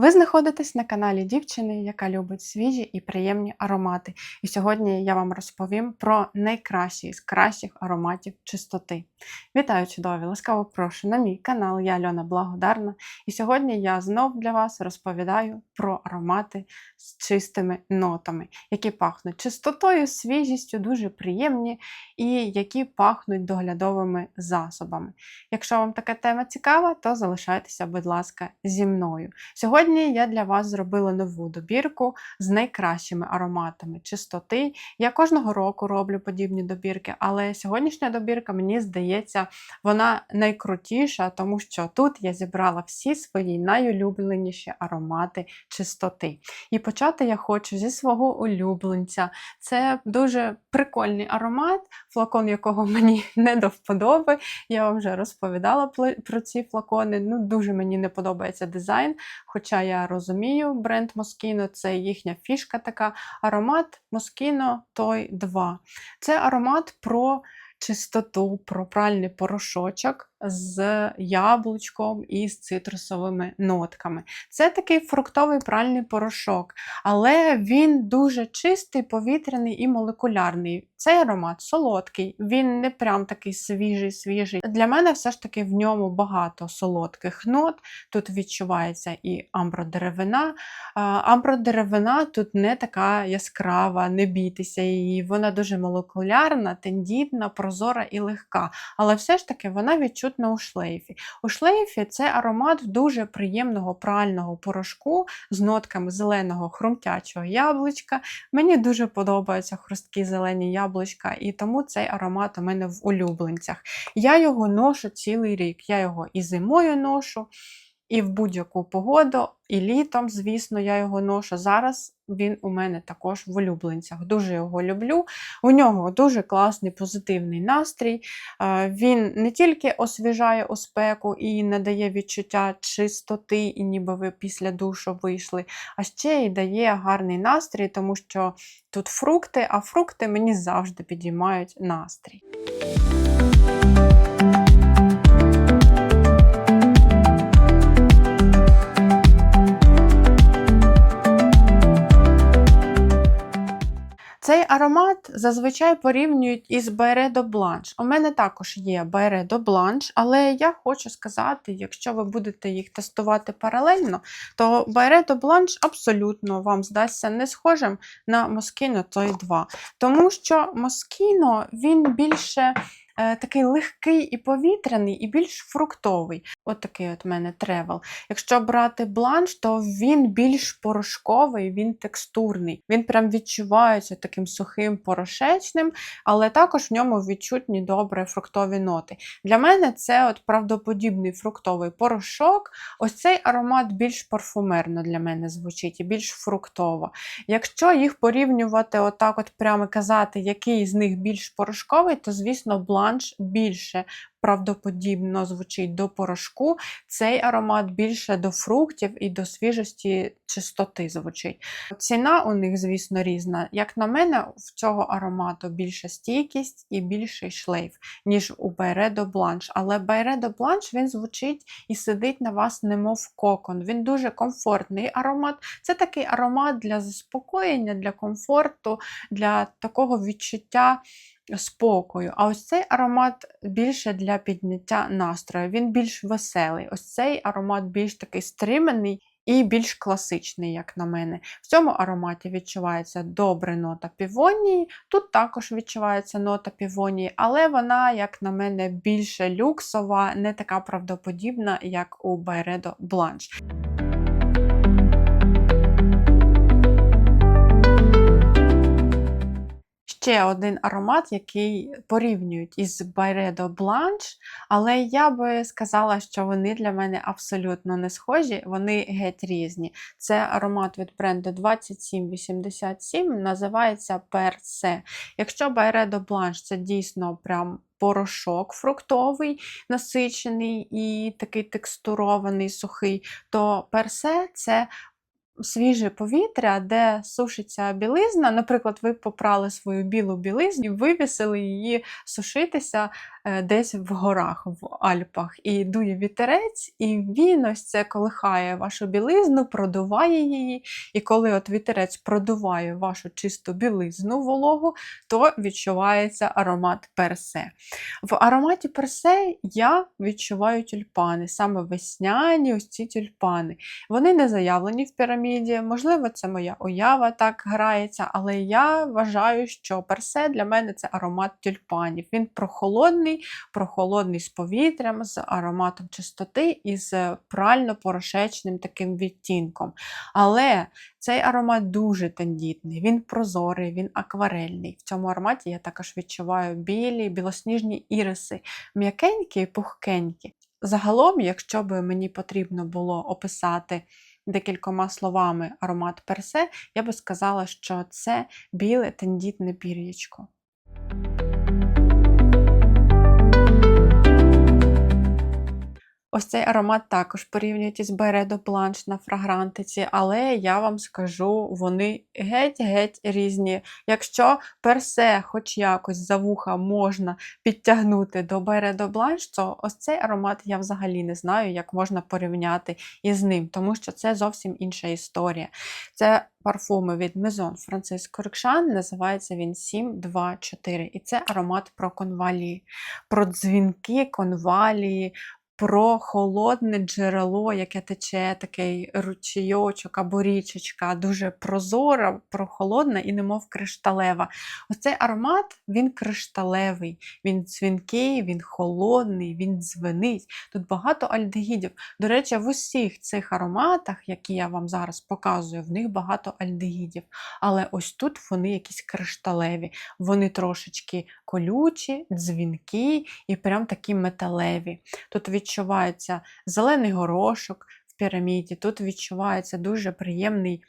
Ви знаходитесь на каналі дівчини, яка любить свіжі і приємні аромати. І сьогодні я вам розповім про найкращі з кращих ароматів чистоти. Вітаю, чудові! Ласкаво прошу на мій канал, я Альона Благодарна. І сьогодні я знов для вас розповідаю про аромати з чистими нотами, які пахнуть чистотою, свіжістю, дуже приємні і які пахнуть доглядовими засобами. Якщо вам така тема цікава, то залишайтеся, будь ласка, зі мною. Сьогодні я для вас зробила нову добірку з найкращими ароматами чистоти. Я кожного року роблю подібні добірки, але сьогоднішня добірка, мені здається, вона найкрутіша, тому що тут я зібрала всі свої найулюбленіші аромати чистоти. І почати я хочу зі свого улюбленця. Це дуже прикольний аромат, флакон якого мені не до вподоби. Я вам вже розповідала про ці флакони. Ну, Дуже мені не подобається дизайн. Хоча я розумію, бренд Moschino це їхня фішка така. Аромат Moschino Toy 2. Це аромат про чистоту, про пральний порошочок з яблучком і з цитрусовими нотками. Це такий фруктовий пральний порошок, але він дуже чистий, повітряний і молекулярний. Цей аромат солодкий, він не прям такий свіжий, свіжий. Для мене все ж таки в ньому багато солодких нот. Тут відчувається і амбродеревина. Амбродеревина тут не така яскрава, не бійтеся її. Вона дуже молекулярна, тендітна, прозора і легка. Але все ж таки вона відчутна у шлейфі. У шлейфі це аромат дуже приємного прального порошку з нотками зеленого хрумтячого яблучка. Мені дуже подобаються хрусткі зелені яблучка, і тому цей аромат у мене в улюбленцях. Я його ношу цілий рік. Я його і зимою ношу. І в будь-яку погоду, і літом, звісно, я його ношу. Зараз він у мене також в улюбленцях. Дуже його люблю. У нього дуже класний позитивний настрій. Він не тільки освіжає у спеку і надає відчуття чистоти, і ніби ви після душу вийшли, а ще й дає гарний настрій, тому що тут фрукти, а фрукти мені завжди підіймають настрій. Зазвичай порівнюють із Байредо Бланш. У мене також є Байредо Бланш, але я хочу сказати, якщо ви будете їх тестувати паралельно, то Байредо Бланш абсолютно вам здасться не схожим на Москіно той 2. Тому що Москіно він більше такий легкий і повітряний, і більш фруктовий. От такий от мене тревел. Якщо брати бланш, то він більш порошковий, він текстурний. Він прям відчувається таким сухим порошечним, але також в ньому відчутні добре фруктові ноти. Для мене це от правдоподібний фруктовий порошок. Ось цей аромат більш парфумерно для мене звучить і більш фруктово. Якщо їх порівнювати, отак, от прямо казати, який з них більш порошковий, то, звісно, бланш бланш більше правдоподібно звучить до порошку. Цей аромат більше до фруктів і до свіжості чистоти звучить. Ціна у них, звісно, різна. Як на мене, в цього аромату більша стійкість і більший шлейф, ніж у Байредо Бланш. Але Байредо Бланш він звучить і сидить на вас, немов кокон. Він дуже комфортний аромат. Це такий аромат для заспокоєння, для комфорту, для такого відчуття спокою. А ось цей аромат більше для підняття настрою, він більш веселий. Ось цей аромат більш такий стриманий і більш класичний, як на мене. В цьому ароматі відчувається добре нота півонії. Тут також відчувається нота півонії, але вона, як на мене, більше люксова, не така правдоподібна, як у Байредо Бланш. Ще один аромат, який порівнюють із Byredo Blanche, але я би сказала, що вони для мене абсолютно не схожі, вони геть різні. Це аромат від бренду 2787, називається Perse. Якщо Byredo Blanche це дійсно прям порошок фруктовий, насичений і такий текстурований, сухий, то персе це свіже повітря, де сушиться білизна. Наприклад, ви попрали свою білу білизну і вивісили її сушитися е, десь в горах, в Альпах. І дує вітерець, і він ось це колихає вашу білизну, продуває її. І коли от вітерець продуває вашу чисту білизну вологу, то відчувається аромат персе. В ароматі персе я відчуваю тюльпани, саме весняні ось ці тюльпани. Вони не заявлені в піраміді, можливо, це моя уява так грається, але я вважаю, що персе для мене це аромат тюльпанів. Він прохолодний, прохолодний з повітрям, з ароматом чистоти і з прально-порошечним таким відтінком. Але цей аромат дуже тендітний, він прозорий, він акварельний. В цьому ароматі я також відчуваю білі, білосніжні іриси, м'якенькі і пухкенькі. Загалом, якщо б мені потрібно було описати декількома словами аромат персе, я би сказала, що це біле тендітне пір'ячко. Ось цей аромат також порівнюють із Бередо Бланш на фрагрантиці, але я вам скажу, вони геть-геть різні. Якщо персе, хоч якось за вуха можна підтягнути до Бередо Бланш, то ось цей аромат я взагалі не знаю, як можна порівняти із ним, тому що це зовсім інша історія. Це парфуми від Maison Francisco Рикшан, називається він 724. І це аромат про конвалії, про дзвінки конвалії, про холодне джерело, яке тече, такий ручійочок або річечка, дуже прозора, прохолодна і немов кришталева. Оцей аромат він кришталевий, він дзвінкий, він холодний, він дзвенить. Тут багато альдегідів. До речі, в усіх цих ароматах, які я вам зараз показую, в них багато альдегідів. Але ось тут вони якісь кришталеві, вони трошечки колючі, дзвінкі і прям такі металеві. Тут відчувається зелений горошок в піраміді, тут відчувається дуже приємний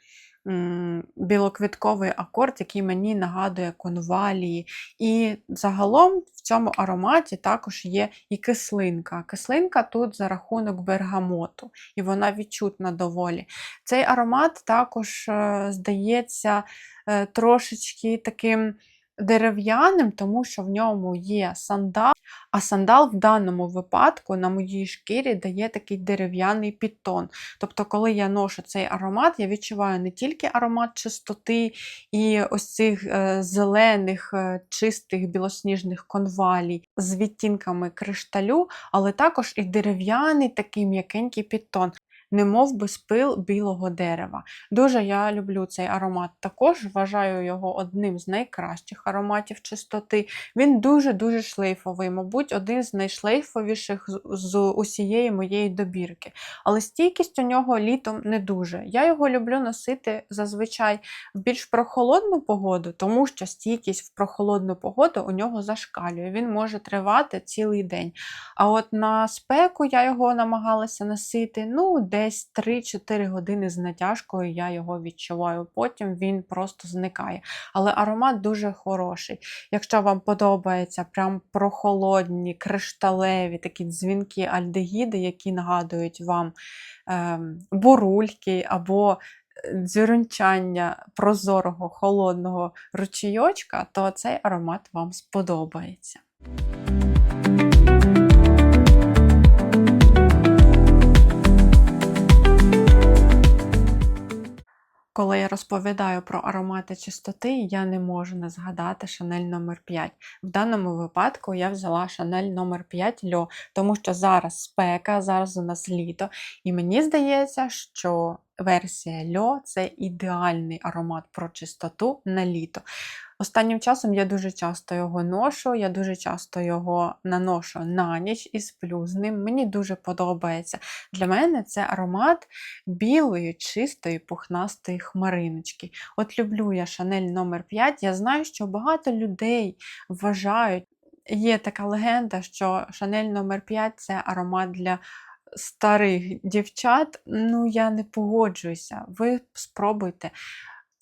білоквітковий акорд, який мені нагадує конвалії. І загалом в цьому ароматі також є і кислинка. Кислинка тут за рахунок бергамоту, і вона відчутна доволі. Цей аромат також, е, здається, е, трошечки таким дерев'яним, тому що в ньому є сандал, а сандал в даному випадку на моїй шкірі дає такий дерев'яний підтон. Тобто, коли я ношу цей аромат, я відчуваю не тільки аромат чистоти і ось цих е, зелених, е, чистих білосніжних конвалій з відтінками кришталю, але також і дерев'яний такий м'якенький підтон немов би спил білого дерева. Дуже я люблю цей аромат. Також вважаю його одним з найкращих ароматів чистоти. Він дуже-дуже шлейфовий, мабуть, один з найшлейфовіших з усієї моєї добірки. Але стійкість у нього літом не дуже. Я його люблю носити зазвичай в більш прохолодну погоду, тому що стійкість в прохолодну погоду у нього зашкалює. Він може тривати цілий день. А от на спеку я його намагалася носити ну, десь 3-4 години з натяжкою я його відчуваю. Потім він просто зникає. Але аромат дуже хороший. Якщо вам подобається прям прохолодні, кришталеві такі дзвінки альдегіди, які нагадують вам е, бурульки або е, дзюрунчання прозорого холодного ручійочка, то цей аромат вам сподобається. Коли я розповідаю про аромати чистоти, я не можу не згадати Шанель номер 5 В даному випадку я взяла Шанель номер 5 Льо, тому що зараз спека, зараз у нас літо, і мені здається, що версія Льо це ідеальний аромат про чистоту на літо. Останнім часом я дуже часто його ношу, я дуже часто його наношу на ніч і сплю з ним. Мені дуже подобається. Для мене це аромат білої, чистої, пухнастої хмариночки. От люблю я Шанель номер 5 Я знаю, що багато людей вважають, є така легенда, що Шанель номер 5 це аромат для. Старих дівчат, ну я не погоджуюся. Ви спробуйте.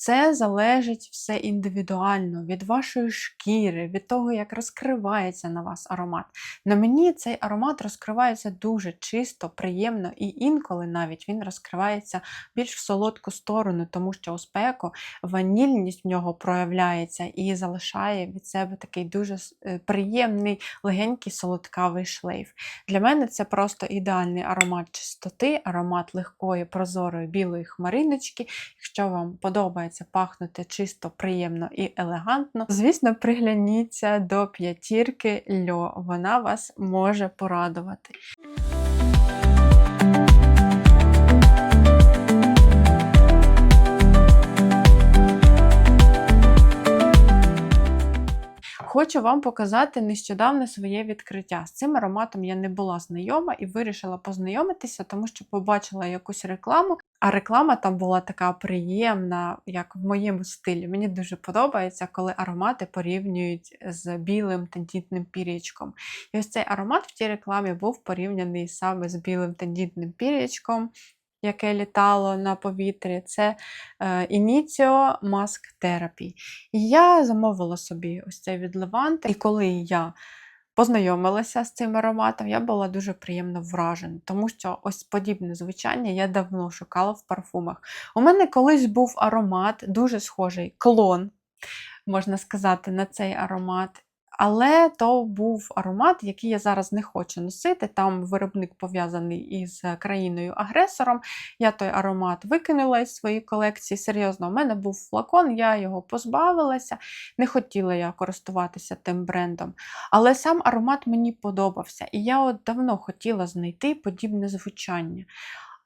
Це залежить все індивідуально від вашої шкіри, від того, як розкривається на вас аромат. На мені цей аромат розкривається дуже чисто, приємно, і інколи навіть він розкривається більш в солодку сторону, тому що у спеку ванільність в нього проявляється і залишає від себе такий дуже е, приємний, легенький солодкавий шлейф. Для мене це просто ідеальний аромат чистоти, аромат легкої, прозорої білої хмариночки. Якщо вам подобається пахнути чисто, приємно і елегантно, звісно, пригляніться до п'ятірки льо. Вона вас може порадувати. Хочу вам показати нещодавне своє відкриття. З цим ароматом я не була знайома і вирішила познайомитися, тому що побачила якусь рекламу, а реклама там була така приємна, як в моєму стилі. Мені дуже подобається, коли аромати порівнюють з білим тендітним пір'ячком. І ось цей аромат в тій рекламі був порівняний саме з білим тендітним пір'ячком яке літало на повітрі, це е, Initio Mask Therapy. І я замовила собі ось цей від Леванти, і коли я познайомилася з цим ароматом, я була дуже приємно вражена, тому що ось подібне звучання я давно шукала в парфумах. У мене колись був аромат, дуже схожий клон, можна сказати, на цей аромат. Але то був аромат, який я зараз не хочу носити. Там виробник пов'язаний із країною-агресором. Я той аромат викинула із своєї колекції. Серйозно, у мене був флакон, я його позбавилася, не хотіла я користуватися тим брендом. Але сам аромат мені подобався. І я от давно хотіла знайти подібне звучання.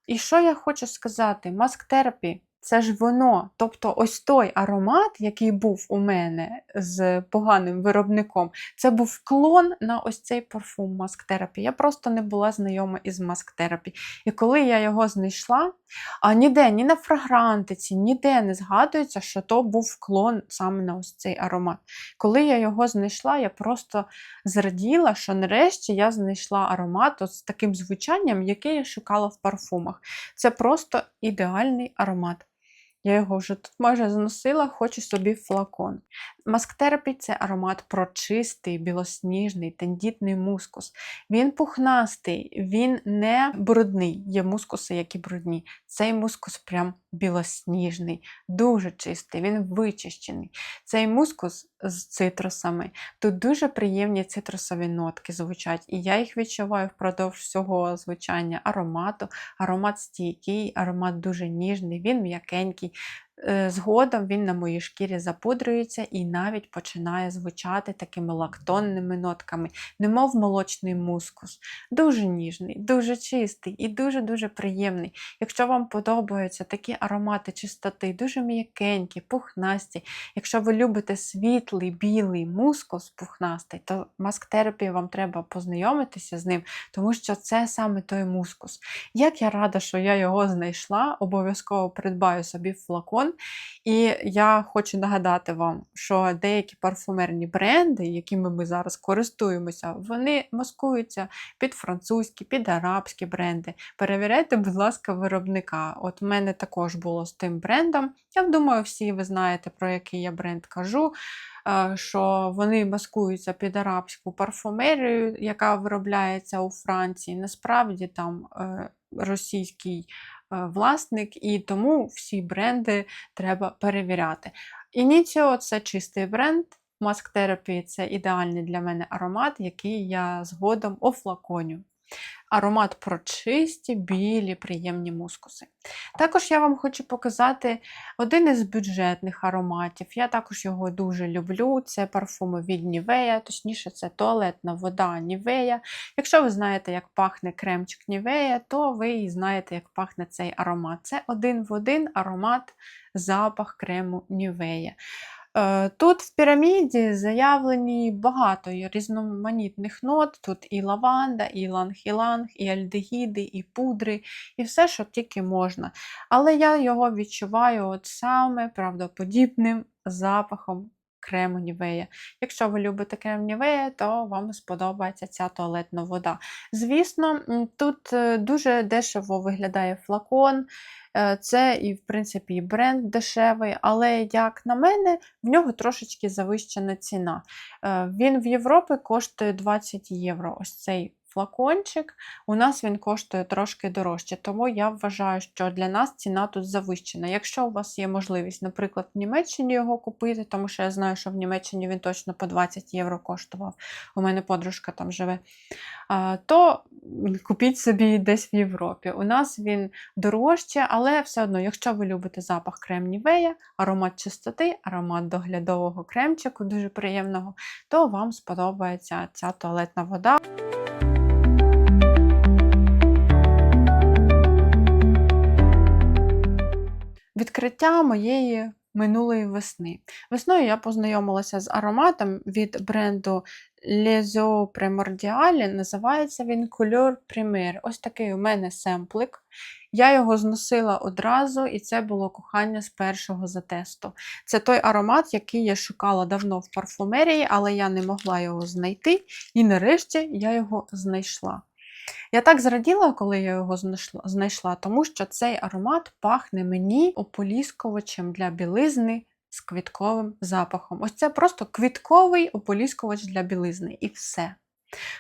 І що я хочу сказати? Маск Therapy це ж воно. Тобто, ось той аромат, який був у мене з поганим виробником, це був клон на ось цей парфум Mask Therapy. Я просто не була знайома із Mask Therapy. І коли я його знайшла, а ніде, ні на фрагрантиці, ніде не згадується, що то був клон саме на ось цей аромат. Коли я його знайшла, я просто зраділа, що нарешті я знайшла аромат з таким звучанням, яке я шукала в парфумах. Це просто ідеальний аромат. Я його вже тут майже зносила, хочу собі флакон. Масктерапі це аромат прочистий, білосніжний, тендітний мускус. Він пухнастий, він не брудний. Є мускуси, які брудні. Цей мускус прям білосніжний, дуже чистий, він вичищений. Цей мускус з цитрусами. Тут дуже приємні цитрусові нотки звучать, і я їх відчуваю впродовж всього звучання аромату. Аромат стійкий, аромат дуже ніжний, він м'якенький. Е, згодом він на моїй шкірі запудрюється і навіть починає звучати такими лактонними нотками, немов молочний мускус. Дуже ніжний, дуже чистий і дуже-дуже приємний. Якщо вам подобаються такі аромати чистоти, дуже м'якенькі, пухнасті. Якщо ви любите світлий, білий мускус пухнастий, то маск-терапії вам треба познайомитися з ним, тому що це саме той мускус. Як я рада, що я його знайшла, обов'язково придбаю собі флакон телефон. І я хочу нагадати вам, що деякі парфумерні бренди, якими ми зараз користуємося, вони маскуються під французькі, під арабські бренди. Перевіряйте, будь ласка, виробника. От в мене також було з тим брендом. Я думаю, всі ви знаєте, про який я бренд кажу. Е, що вони маскуються під арабську парфумерію, яка виробляється у Франції. Насправді там е, російський власник, і тому всі бренди треба перевіряти. Ініціо – це чистий бренд. Маск Therapy – це ідеальний для мене аромат, який я згодом офлаконю. Аромат про чисті, білі, приємні мускуси. Також я вам хочу показати один із бюджетних ароматів. Я також його дуже люблю. Це парфуми від Нівея, точніше, це туалетна вода Нівея. Якщо ви знаєте, як пахне кремчик Нівея, то ви і знаєте, як пахне цей аромат. Це один в один аромат, запах крему Нівея. Е, тут в піраміді заявлені багато різноманітних нот. Тут і лаванда, і ланг-іланг, і альдегіди, і пудри, і все, що тільки можна. Але я його відчуваю от саме правдоподібним запахом крему Нівея. Якщо ви любите крем Нівея, то вам сподобається ця туалетна вода. Звісно, тут е, дуже дешево виглядає флакон. Е, Це і, в принципі, і бренд дешевий, але, як на мене, в нього трошечки завищена ціна. Е, Він в Європі коштує 20 євро. Ось цей флакончик. У нас він коштує трошки дорожче, тому я вважаю, що для нас ціна тут завищена. Якщо у вас є можливість, наприклад, в Німеччині його купити, тому що я знаю, що в Німеччині він точно по 20 євро коштував. У мене подружка там живе. То купіть собі десь в Європі. У нас він дорожче, але все одно, якщо ви любите запах крем Нівея, аромат чистоти, аромат доглядового кремчику, дуже приємного, то вам сподобається ця туалетна вода. Відкриття моєї минулої весни. Весною я познайомилася з ароматом від бренду Les Eaux Primordiali. Називається він Couleur Primaire. Ось такий у мене семплик. Я його зносила одразу, і це було кохання з першого затесту. Це той аромат, який я шукала давно в парфумерії, але я не могла його знайти. І нарешті я його знайшла. Я так зраділа, коли я його знайшла, тому що цей аромат пахне мені ополіскувачем для білизни з квітковим запахом. Ось це просто квітковий ополіскувач для білизни і все.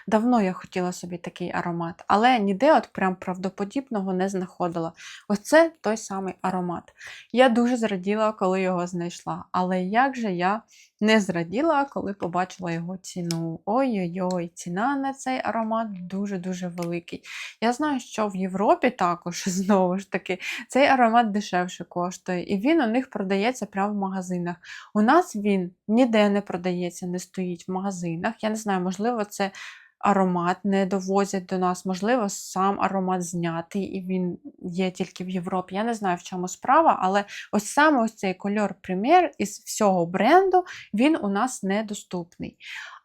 Давно я хотіла собі такий аромат, але ніде от прям правдоподібного не знаходила. Ось це той самий аромат. Я дуже зраділа, коли його знайшла. Але як же я не зраділа, коли побачила його ціну. Ой-ой-ой, ціна на цей аромат дуже-дуже великий. Я знаю, що в Європі також, знову ж таки, цей аромат дешевше коштує, і він у них продається прямо в магазинах. У нас він ніде не продається, не стоїть в магазинах. Я не знаю, можливо, це. Аромат не довозять до нас, можливо, сам аромат знятий, і він є тільки в Європі. Я не знаю, в чому справа, але ось саме ось цей кольор Premier із всього бренду він у нас недоступний.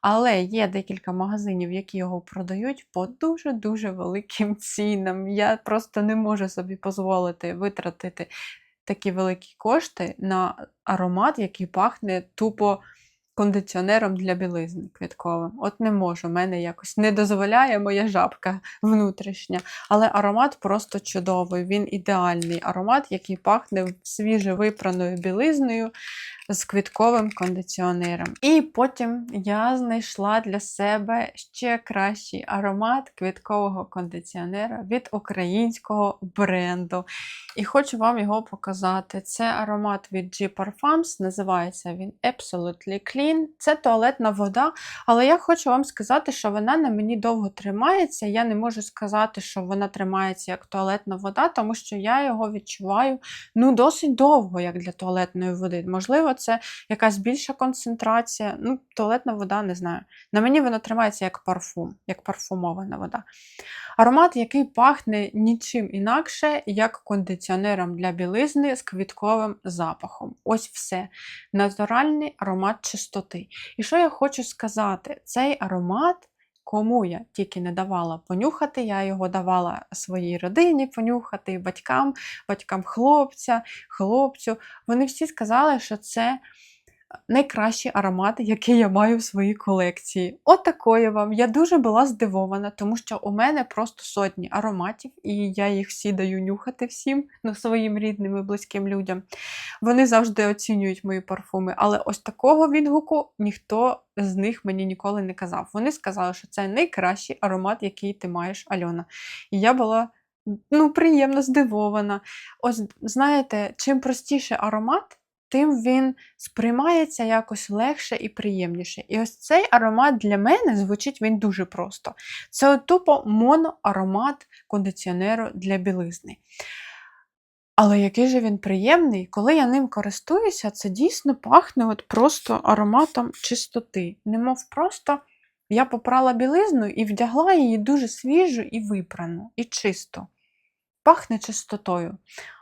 Але є декілька магазинів, які його продають по дуже-дуже великим цінам. Я просто не можу собі дозволити витратити такі великі кошти на аромат, який пахне тупо кондиціонером для білизни квітковим. От не можу, в мене якось не дозволяє моя жабка внутрішня. Але аромат просто чудовий, він ідеальний аромат, який пахне свіже випраною білизною з квітковим кондиціонером. І потім я знайшла для себе ще кращий аромат квіткового кондиціонера від українського бренду. І хочу вам його показати. Це аромат від G Parfums, називається він Absolutely Clean. Це туалетна вода, але я хочу вам сказати, що вона на мені довго тримається. Я не можу сказати, що вона тримається як туалетна вода, тому що я його відчуваю ну, досить довго, як для туалетної води. Можливо, це якась більша концентрація. Ну, туалетна вода, не знаю. На мені вона тримається як парфум, як парфумована вода. Аромат, який пахне нічим інакше, як кондиціонером для білизни з квітковим запахом. Ось все. Натуральний аромат чистоти. І що я хочу сказати? Цей аромат. Кому я тільки не давала понюхати, я його давала своїй родині понюхати, батькам, батькам хлопця, хлопцю. Вони всі сказали, що це найкращий аромат, який я маю в своїй колекції. От такої вам. Я дуже була здивована, тому що у мене просто сотні ароматів, і я їх всі даю нюхати всім, ну, своїм рідним і близьким людям. Вони завжди оцінюють мої парфуми, але ось такого відгуку ніхто з них мені ніколи не казав. Вони сказали, що це найкращий аромат, який ти маєш, Альона. І я була. Ну, приємно здивована. Ось, знаєте, чим простіше аромат, тим він сприймається якось легше і приємніше. І ось цей аромат для мене звучить він дуже просто. Це тупо моноаромат кондиціонеру для білизни. Але який же він приємний, коли я ним користуюся, це дійсно пахне от просто ароматом чистоти. Немов просто я попрала білизну і вдягла її дуже свіжу і випрану, і чисто. Пахне чистотою.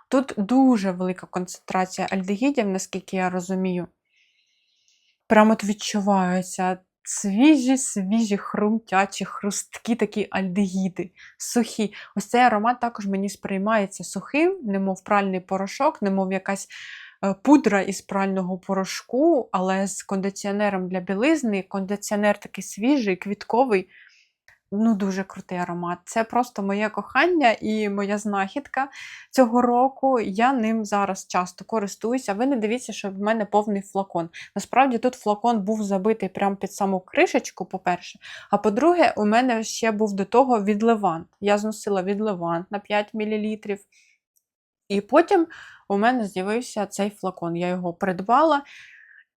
Тут дуже велика концентрація альдегідів, наскільки я розумію. Прямо от відчуваються свіжі, свіжі, хрумтячі, хрусткі такі альдегіди, сухі. Ось цей аромат також мені сприймається сухим, немов пральний порошок, немов якась е, пудра із прального порошку, але з кондиціонером для білизни. Кондиціонер такий свіжий, квітковий. Ну, дуже крутий аромат. Це просто моє кохання і моя знахідка цього року. Я ним зараз часто користуюся. Ви не дивіться, що в мене повний флакон. Насправді тут флакон був забитий прямо під саму кришечку, по-перше. А по-друге, у мене ще був до того відливант. Я зносила відливант на 5 мл. І потім у мене з'явився цей флакон. Я його придбала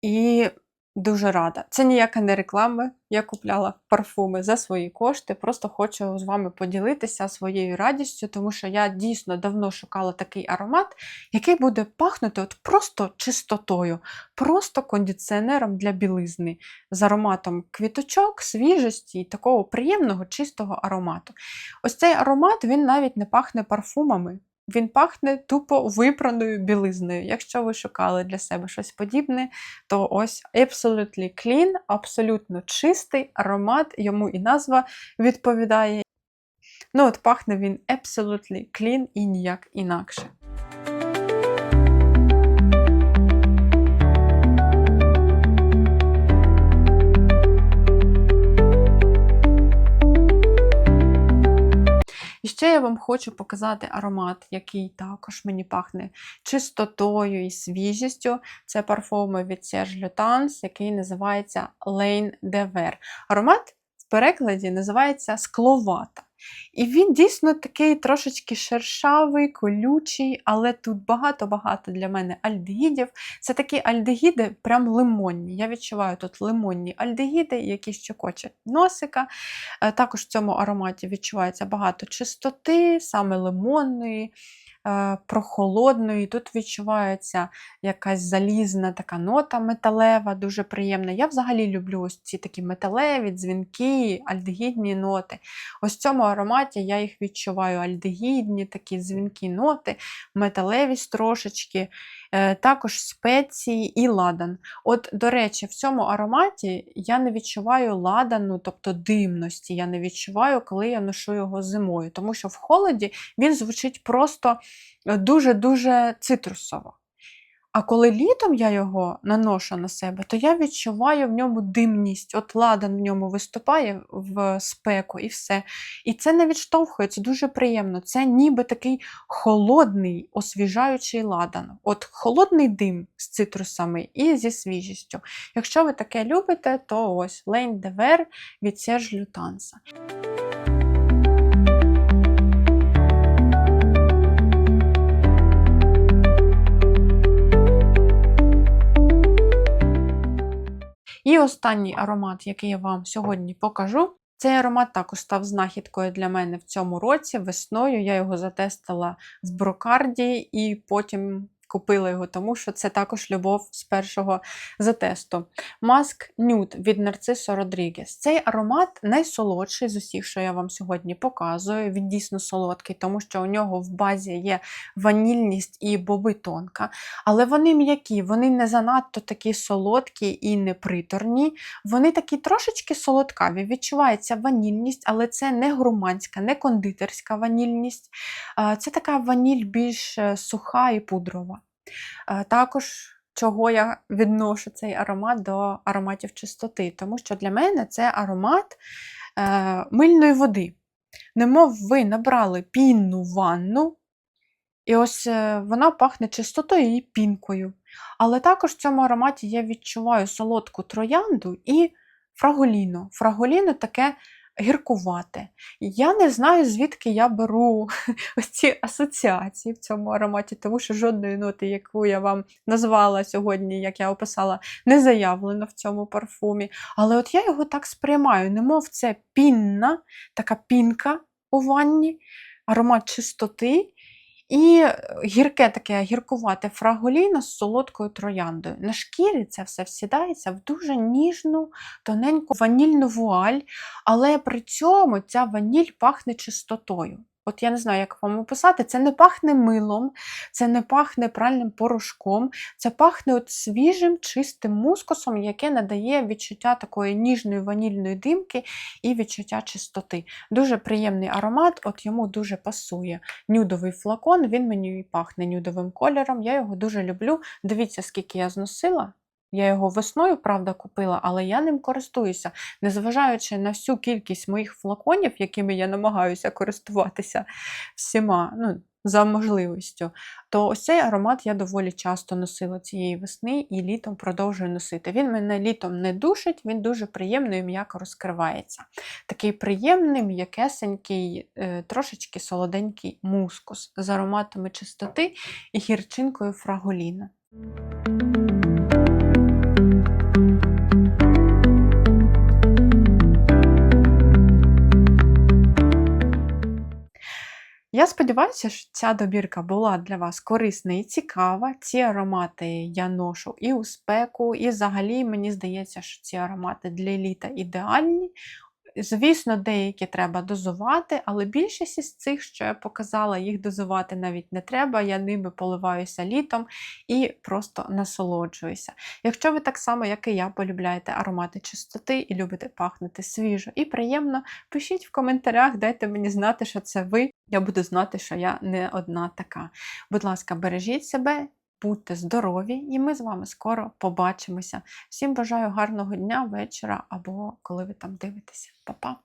і дуже рада. Це ніяка не реклама. Я купляла парфуми за свої кошти. Просто хочу з вами поділитися своєю радістю, тому що я дійсно давно шукала такий аромат, який буде пахнути от просто чистотою, просто кондиціонером для білизни з ароматом квіточок, свіжості і такого приємного чистого аромату. Ось цей аромат він навіть не пахне парфумами. Він пахне тупо випраною білизною. Якщо ви шукали для себе щось подібне, то ось Absolutely Clean, абсолютно чистий аромат, йому і назва відповідає. Ну, от пахне він Absolutely Clean і ніяк інакше. Ще я вам хочу показати аромат, який також мені пахне чистотою і свіжістю. Це парфуми від Serge Lutens, який називається Lane de Ver. Аромат в перекладі називається скловата. І він дійсно такий трошечки шершавий, колючий, але тут багато-багато для мене альдегідів. Це такі альдегіди, прям лимонні. Я відчуваю тут лимонні альдегіди, які щекочуть носика. Е, Також в цьому ароматі відчувається багато чистоти, саме лимонної. Е, і тут відчувається якась залізна така нота металева, дуже приємна. Я взагалі люблю ось ці такі металеві, дзвінки, альдегідні ноти. Ось в цьому ароматі я їх відчуваю альдегідні, такі дзвінкі ноти, металевість трошечки, також спеції і ладан. От, до речі, в цьому ароматі я не відчуваю ладану, тобто димності. Я не відчуваю, коли я ношу його зимою, тому що в холоді він звучить просто е, дуже-дуже цитрусово. А коли літом я його наношу на себе, то я відчуваю в ньому димність. От ладан в ньому виступає в спеку і все. І це не відштовхує, це дуже приємно. Це ніби такий холодний, освіжаючий ладан. От холодний дим з цитрусами і зі свіжістю. Якщо ви таке любите, то ось Лейн Девер від Серж Лютанса. І останній аромат, який я вам сьогодні покажу. Цей аромат також став знахідкою для мене в цьому році. Весною я його затестила в брокарді і потім купила його, тому що це також любов з першого затесту. Маск Nude від Нарцисо Родрігес. Цей аромат найсолодший з усіх, що я вам сьогодні показую. Він дійсно солодкий, тому що у нього в базі є ванільність і боби тонка. Але вони м'які, вони не занадто такі солодкі і неприторні. Вони такі трошечки солодкаві. Відчувається ванільність, але це не гурманська, не кондитерська ванільність. Це така ваніль більш е, суха і пудрова. А, Також чого я відношу цей аромат до ароматів чистоти, тому що для мене це аромат е, мильної води. Немов ви набрали пінну ванну, і ось е, вона пахне чистотою і пінкою. Але також в цьому ароматі я відчуваю солодку троянду і фраголіно. Фраголіно таке гіркувате. Я не знаю, звідки я беру ось ці асоціації в цьому ароматі, тому що жодної ноти, яку я вам назвала сьогодні, як я описала, не заявлено в цьому парфумі. Але от я його так сприймаю, немов це пінна, така пінка у ванні, аромат чистоти. І гірке таке гіркувате фраголіно з солодкою трояндою. На шкірі це все всідається в дуже ніжну, тоненьку ванільну вуаль, але при цьому ця ваніль пахне чистотою. От я не знаю, як вам описати. Це не пахне милом, це не пахне пральним порошком, це пахне от свіжим, чистим мускусом, яке надає відчуття такої ніжної ванільної димки і відчуття чистоти. Дуже приємний аромат, от йому дуже пасує. Нюдовий флакон, він мені і пахне нюдовим кольором. Я його дуже люблю. Дивіться, скільки я зносила. Я його весною, правда, купила, але я ним користуюся. Незважаючи на всю кількість моїх флаконів, якими я намагаюся користуватися всіма, ну, за можливістю, то ось цей аромат я доволі часто носила цієї весни і літом продовжую носити. Він мене літом не душить, він дуже приємно і м'яко розкривається. Такий приємний, м'якесенький, е, трошечки солоденький мускус з ароматами чистоти і гірчинкою фраголіна. Я сподіваюся, що ця добірка була для вас корисна і цікава. Ці аромати я ношу і у спеку, і взагалі мені здається, що ці аромати для літа ідеальні. Звісно, деякі треба дозувати, але більшість із цих, що я показала, їх дозувати навіть не треба. Я ними поливаюся літом і просто насолоджуюся. Якщо ви так само, як і я, полюбляєте аромати чистоти і любите пахнути свіжо і приємно, пишіть в коментарях, дайте мені знати, що це ви. Я буду знати, що я не одна така. Будь ласка, бережіть себе. Будьте здорові, і ми з вами скоро побачимося. Всім бажаю гарного дня, вечора або коли ви там дивитеся. Па-па!